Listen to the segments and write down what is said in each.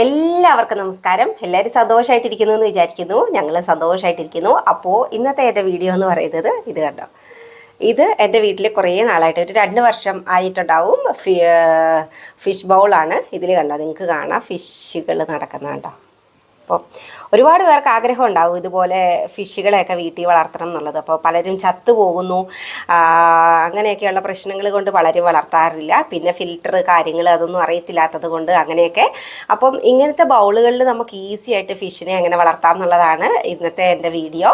എല്ലാവർക്കും നമസ്കാരം. എല്ലാവരും സന്തോഷമായിട്ടിരിക്കുന്നു എന്ന് വിചാരിക്കുന്നു. ഞങ്ങൾ സന്തോഷമായിട്ടിരിക്കുന്നു അപ്പോൾ ഇന്നത്തെ എന്റെ വീഡിയോ എന്ന് പറയുന്നത് ഇത് കണ്ടോ? ഇത് എന്റെ വീട്ടിൽ കുറേ നാളായിട്ട് ഒരു രണ്ട് വർഷം ആയിട്ടുണ്ടാവും. ഫിഷ് ബൗളാണ് ഇതിൽ കണ്ടോ? നിങ്ങൾക്ക് കാണാം. ഫിഷുകൾ നടക്കുന്ന കണ്ടോ? അപ്പോൾ ഒരുപാട് പേർക്ക് ആഗ്രഹം ഉണ്ടാവും ഇതുപോലെ ഫിഷുകളെയൊക്കെ വീട്ടിൽ വളർത്തണം എന്നുള്ളത്. അപ്പോൾ പലരും ചത്തുപോകുന്നു അങ്ങനെയൊക്കെയുള്ള പ്രശ്നങ്ങൾ കൊണ്ട് പലരും വളർത്താറില്ല. പിന്നെ ഫിൽറ്റർ കാര്യങ്ങൾ അതൊന്നും അറിയത്തില്ലാത്തത് കൊണ്ട് അങ്ങനെയൊക്കെ. അപ്പം ഇങ്ങനത്തെ ബൗളുകളിൽ നമുക്ക് ഈസി ആയിട്ട് ഫിഷിനെ അങ്ങനെ വളർത്താം എന്നുള്ളതാണ് ഇന്നത്തെ എന്റെ വീഡിയോ.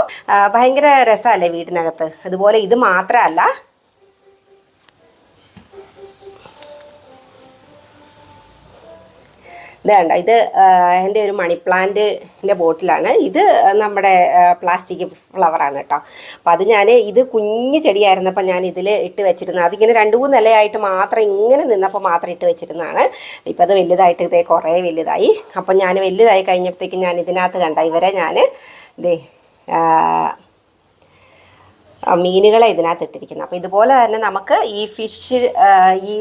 ഭയങ്കര രസമല്ലേ വീടിനകത്ത്? അതുപോലെ ഇത് മാത്രമല്ല ഇത് കണ്ടോ ഇത് എന്റെ ഒരു മണി പ്ലാന്റിന്റെ ബോട്ടിലാണ്. ഇത് നമ്മുടെ പ്ലാസ്റ്റിക് ഫ്ലവറാണ് കേട്ടോ. അപ്പോൾ അത് ഞാൻ ഇത് കുഞ്ഞ് ചെടിയായിരുന്നപ്പോൾ ഞാൻ ഇതിൽ ഇട്ട് വെച്ചിരുന്നത്. അതിങ്ങനെ രണ്ട് മൂന്ന് നിലയായിട്ട് മാത്രം ഇങ്ങനെ നിന്നപ്പോൾ മാത്രം ഇട്ട് വെച്ചിരുന്നതാണ്. ഇപ്പം അത് വലുതായിട്ട് ഇതേ കുറേ വലുതായി. അപ്പം ഞാൻ വലുതായി കഴിഞ്ഞപ്പോഴത്തേക്കും ഞാൻ ഇതിനകത്ത് കണ്ട ഇവരെ ഞാൻ ഇതേ മീനുകളെ ഇതിനകത്ത് ഇട്ടിരിക്കുന്നത് അപ്പോൾ ഇതുപോലെ തന്നെ നമുക്ക് ഈ ഫിഷ് ഈ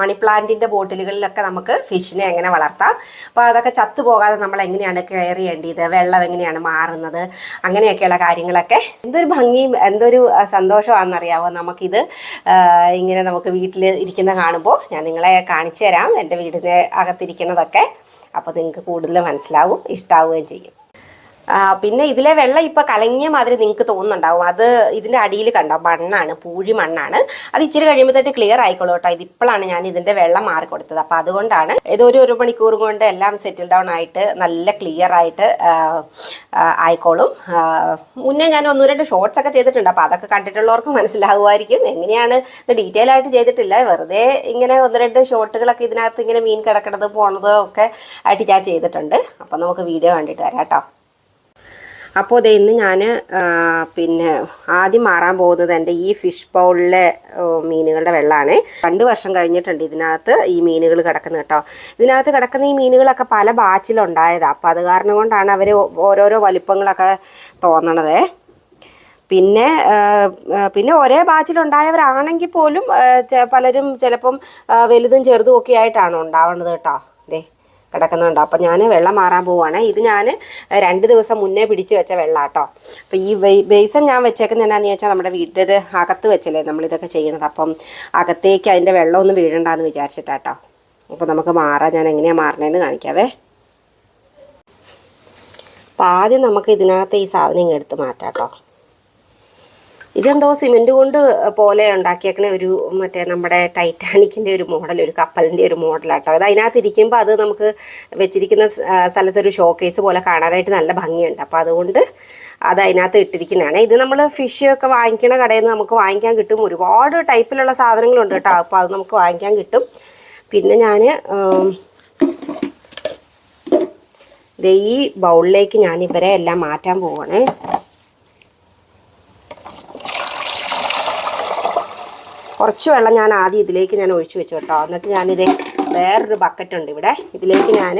മണി പ്ലാന്റിന്റെ ബോട്ടിലുകളിലൊക്കെ നമുക്ക് ഫിഷിനെ എങ്ങനെ വളർത്താം. അപ്പോൾ അതൊക്കെ ചത്തുപോകാതെ നമ്മൾ എങ്ങനെയാണ് കെയർ ചെയ്യേണ്ടത്? വെള്ളം എങ്ങനെയാണ് മാറുന്നത്? അങ്ങനെയൊക്കെയുള്ള കാര്യങ്ങളൊക്കെ. എന്തൊരു ഭംഗിയും എന്തൊരു സന്തോഷമാണെന്നറിയാവോ? നമുക്കിത് ഇങ്ങനെ നമുക്ക് വീട്ടിൽ ഇരിക്കുന്ന കാണുമ്പോൾ ഞാൻ നിങ്ങളെ കാണിച്ചു തരാം എന്റെ വീടിന്റെ അകത്തിരിക്കുന്നതൊക്കെ. അപ്പോൾ നിങ്ങൾക്ക് കൂടുതൽ മനസ്സിലാവും ഇഷ്ടാവുകയും ചെയ്യും. പിന്നെ ഇതിലെ വെള്ളം ഇപ്പൊ കലങ്ങിയ മാതിരി നിങ്ങൾക്ക് തോന്നുന്നുണ്ടാവും. അത് ഇതിന്റെ അടിയിൽ കണ്ടോ? മണ്ണാണ് പൂഴി മണ്ണാണ്. അത് ഇച്ചിരി കഴിയുമ്പോഴത്തേക്ക് ക്ലിയർ ആയിക്കോളൂ കേട്ടോ. ഇതിപ്പോഴാണ് ഞാൻ ഇതിന്റെ വെള്ളം മാറി കൊടുത്തത്. അപ്പൊ അതുകൊണ്ടാണ് ഇത് ഒരു ഒരു മണിക്കൂർ കൊണ്ട് എല്ലാം സെറ്റിൽ ഡൗൺ ആയിട്ട് നല്ല ക്ലിയർ ആയിട്ട് ആയിക്കോളും. മുന്നേ ഞാൻ ഒന്ന് രണ്ട് ഷോർട്സ് ഒക്കെ ചെയ്തിട്ടുണ്ട്. അപ്പൊ അതൊക്കെ കണ്ടിട്ടുള്ളവർക്ക് മനസ്സിലാകുമായിരിക്കും എങ്ങനെയാണ് ഇത് ഡീറ്റെയിൽ ആയിട്ട് ചെയ്തിട്ടില്ല. വെറുതെ ഇങ്ങനെ ഒന്ന് രണ്ട് ഷോർട്ടുകളൊക്കെ ഇതിനകത്ത് ഇങ്ങനെ മീൻ കിടക്കണതും പോണതും ഒക്കെ ആയിട്ട് ഞാൻ ചെയ്തിട്ടുണ്ട്. അപ്പൊ നമുക്ക് വീഡിയോ കണ്ടിട്ട് വരാം കേട്ടോ. അപ്പോൾ ഇത് ഇന്ന് ഞാൻ പിന്നെ ആദ്യം മാറാൻ പോകുന്നത് എന്റെ ഈ ഫിഷ് ബൗളിലെ മീനുകളുടെ വെള്ളമാണ് രണ്ട് വർഷം കഴിഞ്ഞിട്ടുണ്ട് ഇതിനകത്ത് ഈ മീനുകൾ കിടക്കുന്നത് കേട്ടോ. ഇതിനകത്ത് കിടക്കുന്ന ഈ മീനുകളൊക്കെ പല ബാച്ചിലുണ്ടായതാണ് അപ്പോൾ അത് കാരണം കൊണ്ടാണ് അവർ ഓരോരോ വലിപ്പങ്ങളൊക്കെ തോന്നണത്. പിന്നെ പിന്നെ ഒരേ ബാച്ചിലുണ്ടായവരാണെങ്കിൽ പോലും പലരും ചിലപ്പം വലുതും ചെറുതും ഒക്കെ ആയിട്ടാണ് ഉണ്ടാവുന്നത് കേട്ടോ. ദേ കിടക്കുന്നുണ്ട്. അപ്പം ഞാൻ വെള്ളം മാറാൻ പോവുകയാണ് ഇത് ഞാൻ രണ്ട് ദിവസം മുന്നേ പിടിച്ച് വെച്ച വെള്ളം കേട്ടോ അപ്പം ഈ ബേസം ബേസൻ ഞാൻ വെച്ചേക്കുന്നത് എന്നാന്ന് ചോദിച്ചാൽ നമ്മുടെ വീട്ടിൽ അകത്ത് വെച്ചല്ലേ നമ്മളിതൊക്കെ ചെയ്യണത്. അപ്പം അകത്തേക്ക് അതിന്റെ വെള്ളമൊന്നും വീഴണ്ടെന്ന് വിചാരിച്ചിട്ടാട്ടോ. അപ്പോൾ നമുക്ക് മാറാൻ ഞാൻ എങ്ങനെയാണ് മാറണേന്ന് കാണിക്കാവേ. അപ്പം ആദ്യം നമുക്ക് ഇതിനകത്ത് ഈ സാധനം ഇങ്ങ് എടുത്ത് മാറ്റാം കേട്ടോ ഇതെന്തോ സിമെന്റ് കൊണ്ട് പോലെ ഉണ്ടാക്കിയേക്കണ ഒരു മറ്റേ നമ്മുടെ ടൈറ്റാനിക്കിന്റെ ഒരു മോഡൽ ഒരു കപ്പലിന്റെ ഒരു മോഡലാട്ടോ. അത് അതിനകത്ത് ഇരിക്കുമ്പോൾ അത് നമുക്ക് വെച്ചിരിക്കുന്ന സ്ഥലത്തൊരു ഷോക്കേസ് പോലെ കാണാനായിട്ട് നല്ല ഭംഗിയുണ്ട്. അപ്പോൾ അതുകൊണ്ട് അത് അതിനകത്ത് ഇട്ടിരിക്കുന്നതാണ്. ഇത് നമ്മൾ ഫിഷ് ഒക്കെ വാങ്ങിക്കണ കടയിൽ നിന്ന് നമുക്ക് വാങ്ങിക്കാൻ കിട്ടും. ഒരുപാട് ടൈപ്പിലുള്ള സാധനങ്ങളുണ്ട് കേട്ടോ. അപ്പോൾ അത് നമുക്ക് വാങ്ങിക്കാൻ കിട്ടും. പിന്നെ ഞാൻ ഈ ബൗളിലേക്ക് ഞാൻ ഇവരെ എല്ലാം മാറ്റാൻ പോവാണേ. കുറച്ച് വെള്ളം ഞാൻ ആദ്യം ഇതിലേക്ക് ഞാൻ ഒഴിച്ചു വെച്ചു കേട്ടോ. എന്നിട്ട് ഞാനിത് വേറൊരു ബക്കറ്റ് ഉണ്ട് ഇവിടെ. ഇതിലേക്ക് ഞാൻ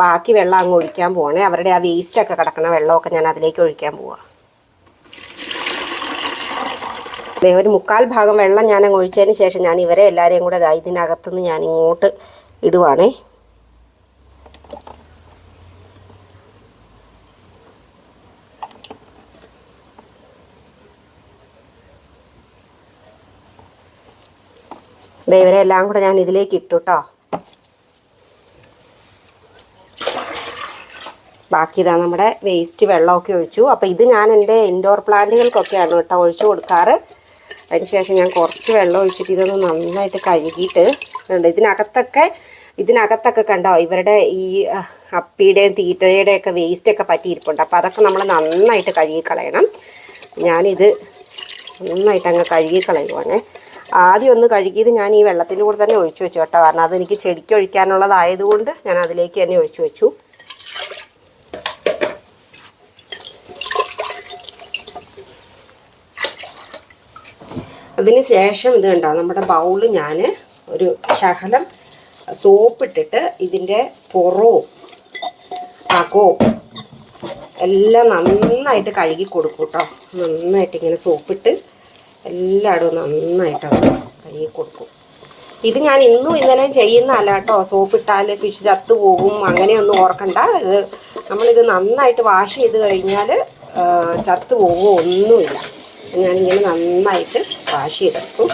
ബാക്കി വെള്ളം അങ്ങ് ഒഴിക്കാൻ പോവാണേ. അവരുടെ ആ വേസ്റ്റൊക്കെ കിടക്കുന്ന വെള്ളമൊക്കെ ഞാൻ അതിലേക്ക് ഒഴിക്കാൻ പോവാം. ദേ ഒരു മുക്കാൽ ഭാഗം വെള്ളം ഞാൻ അങ്ങ് ഒഴിച്ചതിന് ശേഷം ഞാൻ ഇവരെ എല്ലാവരെയും കൂടെ ഇതിനകത്തുനിന്ന് ഞാൻ ഇങ്ങോട്ട് ഇടുവാണേ. ഇവരെ എല്ലാം കൂടെ ഞാൻ ഇതിലേക്ക് ഇട്ടു കേട്ടോ ബാക്കി ഇതാ നമ്മുടെ വേസ്റ്റ് വെള്ളമൊക്കെ ഒഴിച്ചു. അപ്പോൾ ഇത് ഞാൻ എന്റെ ഇൻഡോർ പ്ലാന്റുകൾക്കൊക്കെയാണ് കേട്ടോ ഒഴിച്ചു കൊടുക്കാറ്. അതിന് ശേഷം ഞാൻ കുറച്ച് വെള്ളം ഒഴിച്ചിട്ട് ഇതൊന്ന് നന്നായിട്ട് കഴുകിയിട്ട് ഉണ്ട് ഇതിനകത്തൊക്കെ ഇതിനകത്തൊക്കെ കണ്ടോ ഇവരുടെ ഈ അപ്പിയുടെയും തീറ്റയുടെയും ഒക്കെ വേസ്റ്റൊക്കെ പറ്റിയിരിപ്പുണ്ട്. അപ്പോൾ അതൊക്കെ നമ്മൾ നന്നായിട്ട് കഴുകിക്കളയണം. ഞാനിത് നന്നായിട്ട് അങ്ങ് കഴുകി കളയുവാണേ ആദ്യം ഒന്ന് കഴുകിയത് ഞാൻ ഈ വെള്ളത്തിന്റെ കൂടെ തന്നെ ഒഴിച്ചു വെച്ചു കേട്ടോ. കാരണം അതെനിക്ക് ചെടിക്ക് ഒഴിക്കാനുള്ളതായതുകൊണ്ട് ഞാൻ അതിലേക്ക് തന്നെ ഒഴിച്ചു വെച്ചു. അതിന് ശേഷം ഇത് കണ്ടോ നമ്മുടെ ബൗൾ ഞാൻ ഒരു ശകലം സോപ്പിട്ടിട്ട് ഇതിന്റെ പുറവും അകവും എല്ലാം നന്നായിട്ട് കഴുകി കൊടുക്കും കേട്ടോ. നന്നായിട്ട് ഇങ്ങനെ സോപ്പിട്ട് എല്ലായിടവും നന്നായിട്ട് കഴുകി കൊടുക്കും. ഇത് ഞാൻ ഇന്നും ഇന്നലെ ചെയ്യുന്നതല്ല കേട്ടോ. സോപ്പ് ഇട്ടാൽ ഫിഷ് ചത്തു പോകും അങ്ങനെയൊന്നും ഓർക്കണ്ട. ഇത് നമ്മളിത് നന്നായിട്ട് വാഷ് ചെയ്ത് കഴിഞ്ഞാൽ ചത്തു പോകുമോ ഒന്നുമില്ല. ഞാനിങ്ങനെ നന്നായിട്ട് വാഷ് ചെയ്തെടുക്കും.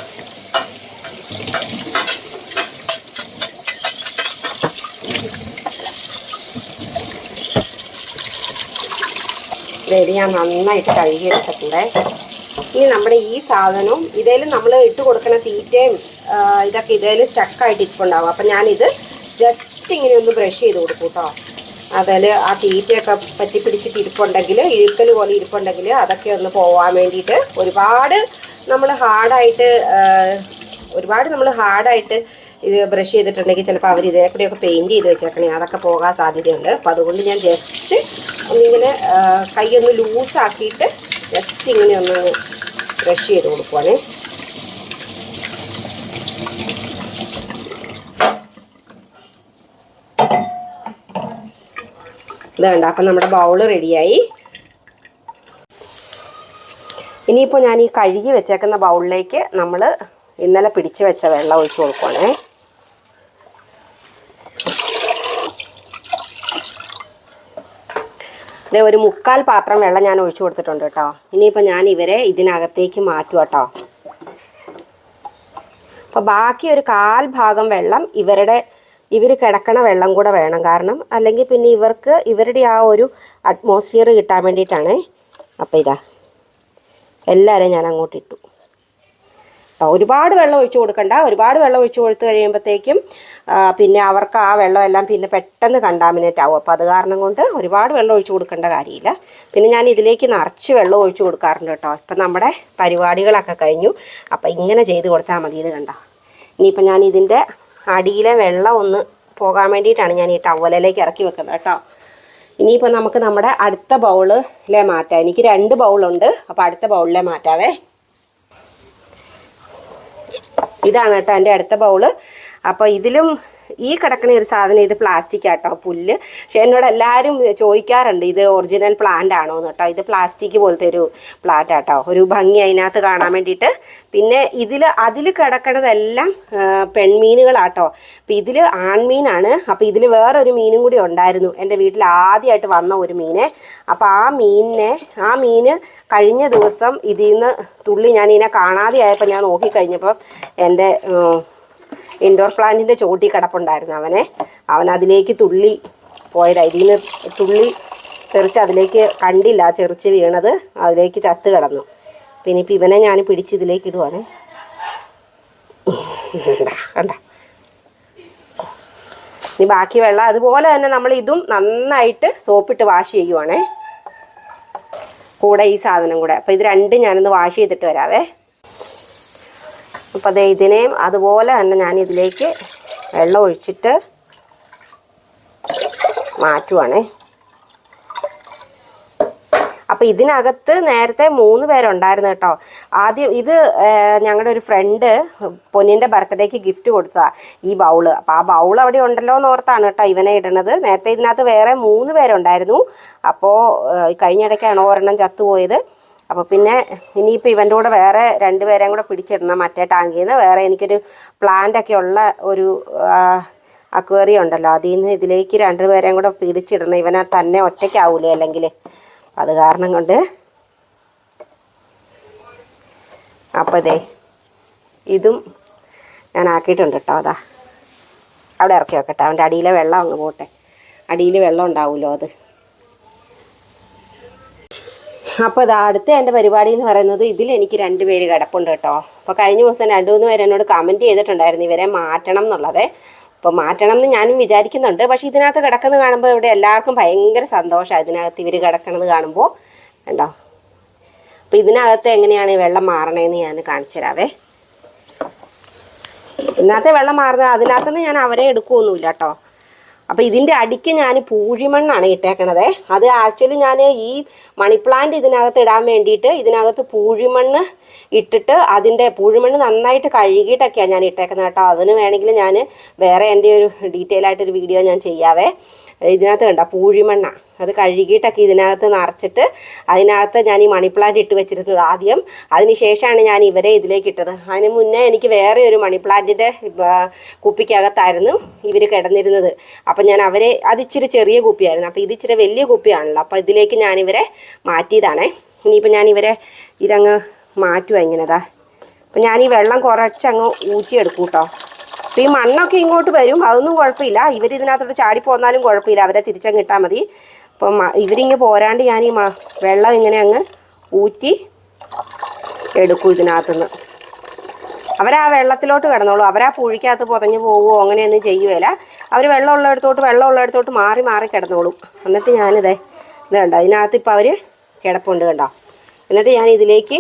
ഇത് ഞാൻ നന്നായിട്ട് കഴുകിയെടുത്തിട്ടുണ്ട് ഇനി നമ്മുടെ ഈ സാധനവും ഇതേൽ നമ്മൾ ഇട്ട് കൊടുക്കുന്ന തീറ്റയും ഇതൊക്കെ ഇതേൽ സ്റ്റക്കായിട്ട് ഇരിപ്പുണ്ടാവും. അപ്പം ഞാനിത് ജസ്റ്റ് ഇങ്ങനെ ഒന്ന് ബ്രഷ് ചെയ്ത് കൊടുക്കും കേട്ടോ അതിൽ ആ തീറ്റയൊക്കെ പറ്റി പിടിച്ചിട്ട് ഇരിപ്പുണ്ടെങ്കിൽ ഇഴുക്കൽ പോലെ ഇരിപ്പുണ്ടെങ്കിൽ അതൊക്കെ ഒന്ന് പോവാൻ വേണ്ടിയിട്ട് ഒരുപാട് നമ്മൾ ഹാർഡായിട്ട് ഒരുപാട് നമ്മൾ ഹാർഡായിട്ട് ഇത് ബ്രഷ് ചെയ്തിട്ടുണ്ടെങ്കിൽ ചിലപ്പോൾ അവർ ഇതേ കൂടെയൊക്കെ പെയിന്റ് ചെയ്ത് വെച്ചേക്കണേ. അതൊക്കെ പോകാൻ സാധ്യതയുണ്ട്. അപ്പോൾ അതുകൊണ്ട് ഞാൻ ജസ്റ്റ് ഒന്നിങ്ങനെ കൈയൊന്ന് ലൂസാക്കിയിട്ട് ജസ്റ്റ് ഇങ്ങനെ ഒന്ന് ബ്രഷ് ചെയ്ത് കൊടുക്കുവാണേ. ഇത് വേണ്ട അപ്പം നമ്മുടെ ബൗൾ റെഡിയായി ഇനിയിപ്പോൾ ഞാൻ ഈ കഴുകി വെച്ചേക്കുന്ന ബൗളിലേക്ക് നമ്മൾ ഇന്നലെ പിടിച്ച് വെച്ച വെള്ളം ഒഴിച്ച് കൊടുക്കുവാണേ. ഇതേ ഒരു മുക്കാൽ പാത്രം വെള്ളം ഞാൻ ഒഴിച്ചു കൊടുത്തിട്ടുണ്ട് കേട്ടോ. ഇനിയിപ്പോൾ ഞാൻ ഇവരെ ഇതിനകത്തേക്ക് മാറ്റും കേട്ടോ. അപ്പോൾ ബാക്കി ഒരു കാൽ ഭാഗം വെള്ളം ഇവരുടെ ഇവർ കിടക്കണ വെള്ളം കൂടെ വേണം. കാരണം അല്ലെങ്കിൽ പിന്നെ ഇവർക്ക് ഇവരുടെ ആ ഒരു അറ്റ്മോസ്ഫിയർ കിട്ടാൻ വേണ്ടിയിട്ടാണ്. അപ്പോൾ ഇതാ എല്ലാവരെയും ഞാൻ അങ്ങോട്ട് ഇട്ടു. ഒരുപാട് വെള്ളം ഒഴിച്ചു കൊടുക്കണ്ട. ഒരുപാട് വെള്ളം ഒഴിച്ചു കൊടുത്തു കഴിയുമ്പോഴത്തേക്കും പിന്നെ അവർക്ക് ആ വെള്ളമെല്ലാം പിന്നെ പെട്ടെന്ന് കണ്ടാമിനേറ്റ് ആവും. അപ്പോൾ അത് കാരണം കൊണ്ട് ഒരുപാട് വെള്ളം ഒഴിച്ചു കൊടുക്കേണ്ട കാര്യമില്ല. പിന്നെ ഞാൻ ഇതിലേക്ക് നിറച്ച് വെള്ളം ഒഴിച്ചു കൊടുക്കാറുണ്ട് കേട്ടോ. ഇപ്പം നമ്മുടെ പരിപാടികളൊക്കെ കഴിഞ്ഞു. അപ്പം ഇങ്ങനെ ചെയ്ത് കൊടുത്താൽ മതി. ഇത് കണ്ടോ? ഇനിയിപ്പം ഞാൻ ഇതിന്റെ അടിയിലെ വെള്ളം ഒന്ന് പോകാൻ വേണ്ടിയിട്ടാണ് ഞാൻ ഈ ടവലിലേക്ക് ഇറക്കി വെക്കുന്നത് കേട്ടോ. ഇനിയിപ്പോൾ നമുക്ക് നമ്മുടെ അടുത്ത ബൗളിലെ മാറ്റാം. എനിക്ക് രണ്ട് ബൗളുണ്ട്. അപ്പോൾ അടുത്ത ബൗളിലെ മാറ്റാവേ. ഇതാണ് കേട്ടോ എന്റെ അടുത്ത ബൗൾ. അപ്പോൾ ഇതിലും ഈ കിടക്കണ ഒരു സാധനം ഇത് പ്ലാസ്റ്റിക് ആട്ടോ പുല്ല്. പക്ഷെ എന്നോട് എല്ലാവരും ചോദിക്കാറുണ്ട് ഇത് ഒറിജിനൽ പ്ലാന്റ് ആണോ എന്ന് കേട്ടോ ഇത് പ്ലാസ്റ്റിക് പോലത്തെ ഒരു പ്ലാന്റ് ആട്ടോ. ഒരു ഭംഗി അതിനകത്ത് കാണാൻ വേണ്ടിയിട്ട്. പിന്നെ ഇതിൽ അതിൽ കിടക്കണതെല്ലാം പെൺമീനുകളാട്ടോ. അപ്പം ഇതിൽ ആൺമീനാണ്. അപ്പം ഇതിൽ വേറൊരു മീനും കൂടി ഉണ്ടായിരുന്നു. എന്റെ വീട്ടിൽ ആദ്യമായിട്ട് വന്ന ഒരു മീനെ. അപ്പോൾ ആ മീനിനെ ആ മീന് കഴിഞ്ഞ ദിവസം ഇതിൽ നിന്ന് തുള്ളി ഞാൻ ഇതിനെ കാണാതെ ആയപ്പോൾ ഞാൻ നോക്കിക്കഴിഞ്ഞപ്പോൾ എന്റെ ഇൻഡോർ പ്ലാന്റിന്റെ ചോട്ടി കിടപ്പുണ്ടായിരുന്നു അവനെ. അവൻ അതിലേക്ക് തുള്ളി പോയത്. നിന്ന് തുള്ളി തെറിച്ച് അതിലേക്ക് കണ്ടില്ല. ചെറിച്ച് വീണത് അതിലേക്ക് ചത്ത് കിടന്നു. പിന്നെ ഇപ്പം ഇവനെ ഞാൻ പിടിച്ച് ഇതിലേക്ക് ഇടുവാണ്. കണ്ട ഇനി ബാക്കി വെള്ളം അതുപോലെ തന്നെ നമ്മൾ ഇതും നന്നായിട്ട് സോപ്പിട്ട് വാഷ് ചെയ്യുവാണേ. കൂടെ ഈ സാധനം കൂടെ. അപ്പോൾ ഇത് രണ്ടും ഞാനൊന്ന് വാഷ് ചെയ്തിട്ട് വരാവേ. അപ്പോൾ അതേ ഇതിനെയും അതുപോലെ തന്നെ ഞാൻ ഇതിലേക്ക് വെള്ളം ഒഴിച്ചിട്ട് മാറ്റുവാണേ. അപ്പോൾ ഇതിനകത്ത് നേരത്തെ മൂന്ന് പേരുണ്ടായിരുന്നു കേട്ടോ. ആദ്യം ഇത് ഞങ്ങളുടെ ഒരു ഫ്രണ്ട് പൊന്നിന്റെ ബർത്ത്ഡേക്ക് ഗിഫ്റ്റ് കൊടുത്താ ഈ ബൗൾ. അപ്പോൾ ആ ബൗൾ അവിടെ ഉണ്ടല്ലോ എന്ന് ഓർത്താണ് കേട്ടോ ഇവനെ ഇടണത്. നേരത്തെ ഇതിനകത്ത് വേറെ മൂന്ന് പേരുണ്ടായിരുന്നു. അപ്പോൾ കഴിഞ്ഞിടയ്ക്കാണ് ഒരെണ്ണം ചത്തുപോയത്. അപ്പോൾ പിന്നെ ഇനിയിപ്പോൾ ഇവന്റെ കൂടെ വേറെ രണ്ടുപേരെയും കൂടെ പിടിച്ചിടണം. മറ്റേ ടാങ്കിൽ നിന്ന് വേറെ എനിക്കൊരു പ്ലാന്റ് ഒക്കെ ഉള്ള ഒരു അക്വേറിയം ഉണ്ടല്ലോ. അതിൽ നിന്ന് ഇതിലേക്ക് രണ്ടുപേരെയും കൂടെ പിടിച്ചിടണം. ഇവനെ തന്നെ ഒറ്റയ്ക്കാവൂലേ അല്ലെങ്കിൽ അത് കാരണം കൊണ്ട്. അപ്പോൾ ഇതേ ഇതും ഞാൻ ആക്കിയിട്ടുണ്ട് കേട്ടോ അതാ. അവിടെ ഇറക്കി വെക്കട്ടെ. അവന്റെ അടിയിലെ വെള്ളം അങ്ങ് പോട്ടെ. അടിയിൽ വെള്ളം ഉണ്ടാവുമല്ലോ അത്? അപ്പോൾ ഇതാ അടുത്ത എന്റെ പരിപാടി എന്ന് പറയുന്നത് ഇതിൽ എനിക്ക് രണ്ട് പേര് കിടപ്പുണ്ട് കേട്ടോ. അപ്പോൾ കഴിഞ്ഞ ദിവസം രണ്ട് മൂന്ന് പേര് എന്നോട് കമന്റ് ചെയ്തിട്ടുണ്ടായിരുന്നു ഇവരെ മാറ്റണം എന്നുള്ളത്. അപ്പോൾ മാറ്റണം എന്ന് ഞാനും വിചാരിക്കുന്നുണ്ട്. പക്ഷേ ഇതിനകത്ത് കിടക്കുന്നത് കാണുമ്പോൾ ഇവിടെ എല്ലാവർക്കും ഭയങ്കര സന്തോഷമാണ് ഇതിനകത്ത് ഇവർ കിടക്കുന്നത് കാണുമ്പോൾ. കണ്ടോ? അപ്പോൾ ഇതിനകത്ത് എങ്ങനെയാണ് ഈ വെള്ളം മാറണേന്ന് ഞാൻ കാണിച്ചു തരാവേ. ഇതിനകത്തെ വെള്ളം മാറുന്നത് അതിനകത്തുനിന്ന് ഞാൻ അവരെ എടുക്കുകയൊന്നുമില്ല കേട്ടോ. അപ്പോൾ ഇതിന്റെ അടിക്ക് ഞാൻ പൂഴിമണ്ണാണ് ഇട്ടേക്കണത്. അത് ആക്ച്വലി ഞാൻ ഈ മണിപ്ലാന്റ് ഇതിനകത്ത് ഇടാൻ വേണ്ടിയിട്ട് ഇതിനകത്ത് പൂഴിമണ്ണ് ഇട്ടിട്ട് അതിന്റെ പൂഴിമണ്ണ് നന്നായിട്ട് കഴുകിയിട്ടൊക്കെയാണ് ഞാൻ ഇട്ടേക്കുന്നത് കേട്ടോ. അതിന് വേണമെങ്കിൽ ഞാൻ വേറെ എന്റെ ഒരു ഡീറ്റെയിൽ ആയിട്ടൊരു വീഡിയോ ഞാൻ ചെയ്യാവേ. ഇതിനകത്ത് കണ്ട? പൂഴിമണ്ണ. അത് കഴുകിയിട്ടൊക്കെ ഇതിനകത്ത് നിറച്ചിട്ട് അതിനകത്ത് ഞാൻ ഈ മണിപ്ലാന്റ് ഇട്ട് വെച്ചിരുന്നത് ആദ്യം. അതിന് ശേഷമാണ് ഞാൻ ഇവരെ ഇതിലേക്ക് ഇട്ടത്. അതിന് മുന്നേ എനിക്ക് വേറെ ഒരു മണി പ്ലാന്റിന്റെ കുപ്പിക്കകത്തായിരുന്നു ഇവർ കിടന്നിരുന്നത്. അപ്പം ഞാൻ അവരെ അതിച്ചിരി ചെറിയ കുപ്പിയായിരുന്നു. അപ്പോൾ ഇതിച്ചിരി വലിയ കുപ്പിയാണല്ലോ. അപ്പോൾ ഇതിലേക്ക് ഞാനിവരെ മാറ്റിയതാണേ. ഇനിയിപ്പോൾ ഞാനിവരെ ഇതങ്ങ് മാറ്റുക ഇങ്ങനെതാ. അപ്പം ഞാൻ ഈ വെള്ളം കുറച്ചങ്ങ് ഊറ്റിയെടുക്കും കേട്ടോ അപ്പോൾ ഈ മണ്ണൊക്കെ ഇങ്ങോട്ട് വരും. അതൊന്നും കുഴപ്പമില്ല. ഇവർ ഇതിനകത്തോട്ട് ചാടി പോന്നാലും കുഴപ്പമില്ല. അവരെ തിരിച്ചങ്ങ് ഇട്ടാൽ മതി. അപ്പം ഇവരിങ്ങ് പോരാണ്ട് ഞാൻ ഈ വെള്ളം ഇങ്ങനെ അങ്ങ് ഊറ്റി എടുക്കും ഇതിനകത്തുനിന്ന്. അവരാ വെള്ളത്തിലോട്ട് കിടന്നോളൂ. അവരാ പുഴിക്കകത്ത് പുതഞ്ഞു പോവുമോ അങ്ങനെയൊന്നും ചെയ്യുകയില്ല അവർ വെള്ളമുള്ളിടത്തോട്ട് വെള്ളമുള്ളിടത്തോട്ട് മാറി മാറി കിടന്നോളും. എന്നിട്ട് ഞാനിതേ ഇത് കണ്ടോ അതിനകത്ത് ഇപ്പോൾ അവർ കിടപ്പുണ്ട് കണ്ടോ. എന്നിട്ട് ഞാൻ ഇതിലേക്ക്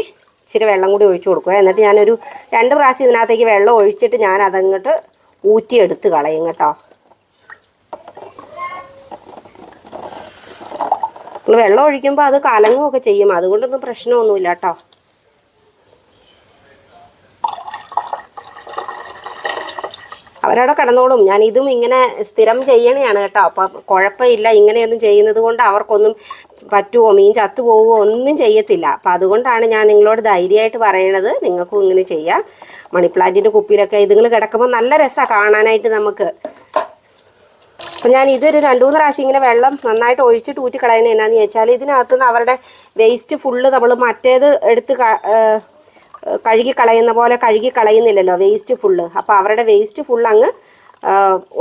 ഇച്ചിരി വെള്ളം കൂടി ഒഴിച്ചു കൊടുക്കുക എന്നിട്ട് ഞാനൊരു രണ്ട് പ്രാവശ്യം ഇതിനകത്തേക്ക് വെള്ളം ഒഴിച്ചിട്ട് ഞാൻ അതങ്ങോട്ട് ഊറ്റിയെടുത്ത് കളയും കേട്ടോ. വെള്ളം ഒഴിക്കുമ്പോൾ അത് കലങ്ങുമൊക്കെ ചെയ്യും. അതുകൊണ്ടൊന്നും പ്രശ്നമൊന്നുമില്ല കേട്ടോ. അവരവിടെ കിടന്നോളും. ഞാൻ ഇതും ഇങ്ങനെ സ്ഥിരം ചെയ്യണയാണ് കേട്ടോ. അപ്പം കുഴപ്പമില്ല. ഇങ്ങനെയൊന്നും ചെയ്യുന്നത് കൊണ്ട് അവർക്കൊന്നും പറ്റുമോ മീൻ ചത്തുപോവുമോ ഒന്നും ചെയ്യത്തില്ല. അപ്പം അതുകൊണ്ടാണ് ഞാൻ നിങ്ങളോട് ധൈര്യമായിട്ട് പറയണത്. നിങ്ങൾക്കും ഇങ്ങനെ ചെയ്യാം. മണി പ്ലാന്റിന്റെ കുപ്പിയിലൊക്കെ ഇതുങ്ങൾ കിടക്കുമ്പോൾ നല്ല രസമാണ് കാണാനായിട്ട് നമുക്ക്. അപ്പം ഞാൻ ഇതൊരു രണ്ട് മൂന്ന് പ്രാവശ്യം ഇങ്ങനെ വെള്ളം നന്നായിട്ട് ഒഴിച്ചിട്ട് ഊറ്റി കളയണേ എന്നാന്ന് ചോദിച്ചാൽ ഇതിനകത്ത് നിന്ന് അവരുടെ വേസ്റ്റ് ഫുള്ള് നമ്മൾ മറ്റേത് എടുത്ത് കഴുകി കളയുന്ന പോലെ കഴുകി കളയുന്നില്ലല്ലോ വേസ്റ്റ് ഫുള്ള് അപ്പോൾ അവരുടെ വേസ്റ്റ് ഫുൾ അങ്ങ്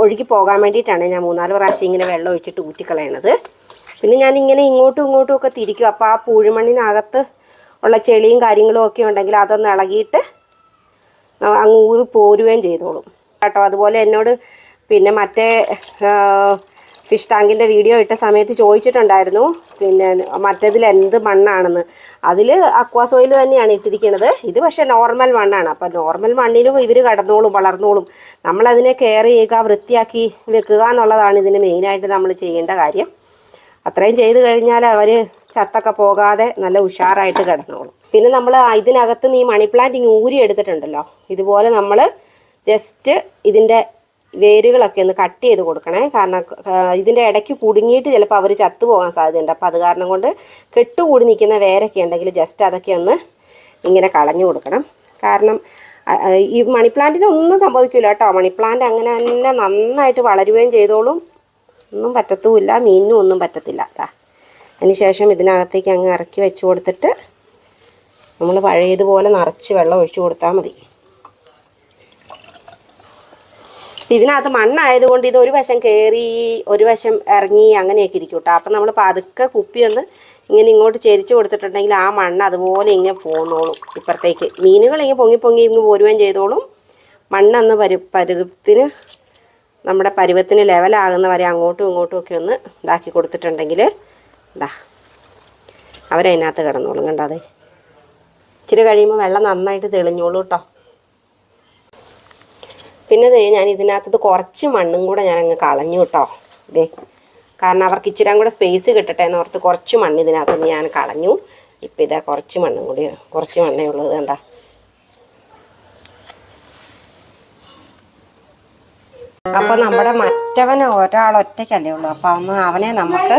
ഒഴുകി പോകാൻ വേണ്ടിയിട്ടാണ് ഞാൻ മൂന്നാൽ പ്രാവശ്യം ഇങ്ങനെ വെള്ളം ഒഴിച്ചിട്ട് ഊറ്റിക്കളയണത്. പിന്നെ ഞാൻ ഇങ്ങനെ ഇങ്ങോട്ടും ഇങ്ങോട്ടും ഒക്കെ തിരിക്കും. അപ്പോൾ ആ പൂഴിമണ്ണിനകത്ത് ഉള്ള ചെളിയും കാര്യങ്ങളും ഒക്കെ ഉണ്ടെങ്കിൽ അതൊന്ന് ഇളകിയിട്ട് അങ്ങ് ഊറി പോരുകയും ചെയ്തോളും. കേട്ടോ അതുപോലെ എന്നോട് പിന്നെ മറ്റേ ഫിഷ് ടാങ്കിന്റെ വീഡിയോ ഇട്ട സമയത്ത് ചോദിച്ചിട്ടുണ്ടായിരുന്നു പിന്നെ മറ്റേതിൽ എന്ത് മണ്ണാണെന്ന്. അതിൽ അക്വാസോയിൽ തന്നെയാണ് ഇട്ടിരിക്കുന്നത് ഇത് പക്ഷേ നോർമൽ മണ്ണാണ്. അപ്പം നോർമൽ മണ്ണിലും ഇവർ കടന്നോളും വളർന്നോളും. നമ്മളതിനെ കെയർ ചെയ്യുക വൃത്തിയാക്കി വെക്കുക എന്നുള്ളതാണ് ഇതിന് മെയിനായിട്ട് നമ്മൾ ചെയ്യേണ്ട കാര്യം. അത്രയും ചെയ്ത് കഴിഞ്ഞാൽ അവർ ചത്തൊക്കെ പോകാതെ നല്ല ഉഷാറായിട്ട് കിടന്നോളും. പിന്നെ നമ്മൾ ഇതിനകത്ത് ഈ മണി പ്ലാന്റ് ഇങ്ങനെ ഊരി എടുത്തിട്ടുണ്ടല്ലോ. ഇതുപോലെ നമ്മൾ ജസ്റ്റ് ഇതിന്റെ വേരുകളൊക്കെ ഒന്ന് കട്ട് ചെയ്ത് കൊടുക്കണേ. കാരണം ഇതിന്റെ ഇടയ്ക്ക് കുടുങ്ങിയിട്ട് ചിലപ്പോൾ അവർ ചത്തു പോകാൻ സാധ്യതയുണ്ട്. അപ്പോൾ അത് കാരണം കൊണ്ട് കെട്ടുകൂടി നിൽക്കുന്ന വേരൊക്കെ ഉണ്ടെങ്കിൽ ജസ്റ്റ് അതൊക്കെ ഒന്ന് ഇങ്ങനെ കളഞ്ഞു കൊടുക്കണം. കാരണം ഈ മണി പ്ലാന്റിന് ഒന്നും സംഭവിക്കില്ല കേട്ടോ. മണി പ്ലാന്റ് അങ്ങനെ തന്നെ നന്നായിട്ട് വളരുകയും ചെയ്തോളും. ഒന്നും പറ്റത്തുമില്ല. മീനിനും ഒന്നും പറ്റത്തില്ല. അതാ അതിനുശേഷം ഇതിനകത്തേക്ക് അങ്ങ് ഇറക്കി വെച്ച് കൊടുത്തിട്ട് നമ്മൾ പഴയതുപോലെ നിറച്ച് വെള്ളം ഒഴിച്ചു കൊടുത്താൽ മതി. ഇതിനകത്ത് മണ്ണായതുകൊണ്ട് ഇത് ഒരു വശം കയറി ഒരു വശം ഇറങ്ങി അങ്ങനെയൊക്കെ ഇരിക്കും കേട്ടോ. അപ്പം നമ്മൾ പതുക്കെ കുപ്പി ഒന്ന് ഇങ്ങനെ ഇങ്ങോട്ട് ചെരിച്ച് കൊടുത്തിട്ടുണ്ടെങ്കിൽ ആ മണ്ണ് അതുപോലെ ഇങ്ങനെ പോന്നോളും ഇപ്പുറത്തേക്ക്. മീനുകൾ ഇങ്ങനെ പൊങ്ങി പൊങ്ങി ഇങ്ങ് പോരുകയും ചെയ്തോളും. മണ്ണൊന്ന് പരു പരുവത്തിന് നമ്മുടെ പരുവത്തിന് ലെവലാകുന്ന വരെ അങ്ങോട്ടും ഇങ്ങോട്ടും ഒക്കെ ഒന്ന് ഇതാക്കി കൊടുത്തിട്ടുണ്ടെങ്കിൽ ഇതാ അവരതിനകത്ത് കിടന്നോളും കണ്ടോ അതെ? ഇച്ചിരി കഴിയുമ്പോൾ വെള്ളം നന്നായിട്ട് തെളിഞ്ഞോളൂ കേട്ടോ. പിന്നെ ദേ ഞാൻ ഇതിനകത്തത് കുറച്ച് മണ്ണും കൂടെ ഞാൻ അങ്ങ് കളഞ്ഞു കേട്ടോ ഇതേ കാരണം അവർക്ക് ഇച്ചിരി കൂടെ സ്പേസ് കിട്ടട്ടെ എന്ന് ഓർത്ത് കുറച്ച് മണ്ണ് ഇതിനകത്ത് ഞാൻ കളഞ്ഞു. ഇപ്പം ഇതാ കുറച്ച് മണ്ണും കൂടി കുറച്ച് മണ്ണേ ഉള്ളത് കണ്ട. അപ്പോൾ നമ്മുടെ മറ്റവൻ ഒരാൾ ഒറ്റയ്ക്കല്ലേ ഉള്ളൂ. അപ്പോൾ അവനെ നമുക്ക്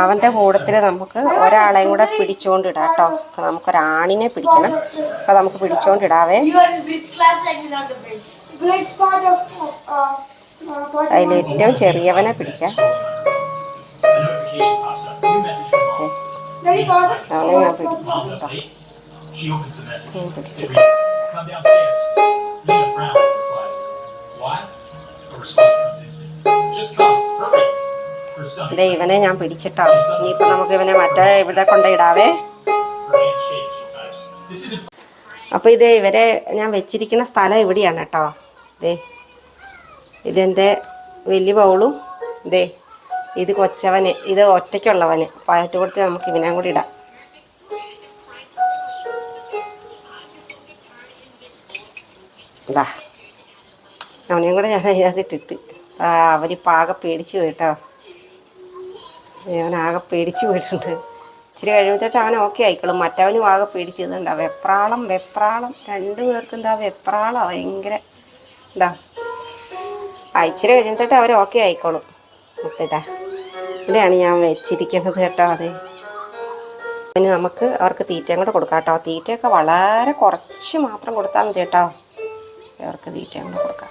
അവന്റെ കൂടത്തിൽ നമുക്ക് ഒരാളെയും കൂടെ പിടിച്ചോണ്ടിടാം കേട്ടോ അപ്പോൾ നമുക്കൊരാണിനെ പിടിക്കണം. അപ്പോൾ നമുക്ക് പിടിച്ചോണ്ടിടാവേ. അതിൽ ഏറ്റവും ചെറിയവനെ പിടിക്കാം. അവനെ ഞാൻ പിടിച്ചു കേട്ടോ. the ദേ ഇവനെ ഞാൻ പിടിച്ചിട്ടോ. ഇനിയിപ്പോൾ നമുക്ക് ഇവനെ മറ്റേ ഇവിടെ കൊണ്ടിടാവേ ഇടാവേ അപ്പൊ ഇത് ഇവരെ ഞാൻ വെച്ചിരിക്കുന്ന സ്ഥലം ഇവിടെയാണ് കേട്ടോ. ഇതേ ഇതെന്റെ വലിയ ബൗളും. ഇതേ ഇത് കൊച്ചവന് ഇത് ഒറ്റയ്ക്കുള്ളവന്. ആയിട്ട് കൊടുത്ത് നമുക്ക് ഇവനെ കൂടി ഇടാം. ഇതാ അവനെയും കൂടെ ഞാൻ അതിനകത്ത് ഇട്ടിട്ട് ആ പാകം പേടിച്ചു കേട്ടോ. അവൻ ആകെ പേടിച്ചു പോയിട്ടുണ്ട്. ഇച്ചിരി കഴിയുമ്പോഴത്തേട്ട് അവൻ ഓക്കെ ആയിക്കോളും. മറ്റവനും ആകെ പേടിച്ചതുണ്ടാ വെപ്രാളം വെപ്രാളം. രണ്ടു പേർക്കും എന്താ വെപ്രാളം ഭയങ്കര എന്താ ആ ഇച്ചിരി കഴിയുമ്പോഴത്തേട്ട് അവർ ഓക്കെ ആയിക്കോളും. അപ്പം ഇതാ ഇവിടെയാണ് ഞാൻ വെച്ചിരിക്കുന്നത് കേട്ടോ അതെ. പിന്നെ നമുക്ക് അവർക്ക് തീറ്റയും കൂടെ കൊടുക്കാം കേട്ടോ. തീറ്റയൊക്കെ വളരെ കുറച്ച് മാത്രം കൊടുത്താൽ മതി കേട്ടോ. അവർക്ക് തീറ്റയും കൂടെ കൊടുക്കാം.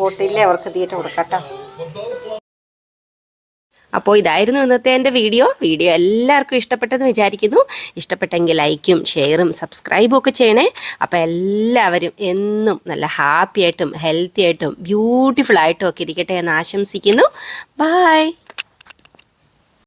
ബോട്ടിലെ അവർക്ക് തീറ്റ കൊടുക്കട്ടോ അപ്പോൾ ഇതായിരുന്നു ഇന്നത്തെ എന്റെ വീഡിയോ. വീഡിയോ എല്ലാവർക്കും ഇഷ്ടപ്പെട്ടെന്ന് വിചാരിക്കുന്നു. ഇഷ്ടപ്പെട്ടെങ്കിൽ ലൈക്കും ഷെയറും സബ്സ്ക്രൈബും ഒക്കെ ചെയ്യണേ. അപ്പോൾ എല്ലാവരും എന്നും നല്ല ഹാപ്പിയായിട്ടും ഹെൽത്തി ആയിട്ടും ബ്യൂട്ടിഫുൾ ആയിട്ടും ഒക്കെ ഇരിക്കട്ടെ എന്ന് ആശംസിക്കുന്നു. ബായ്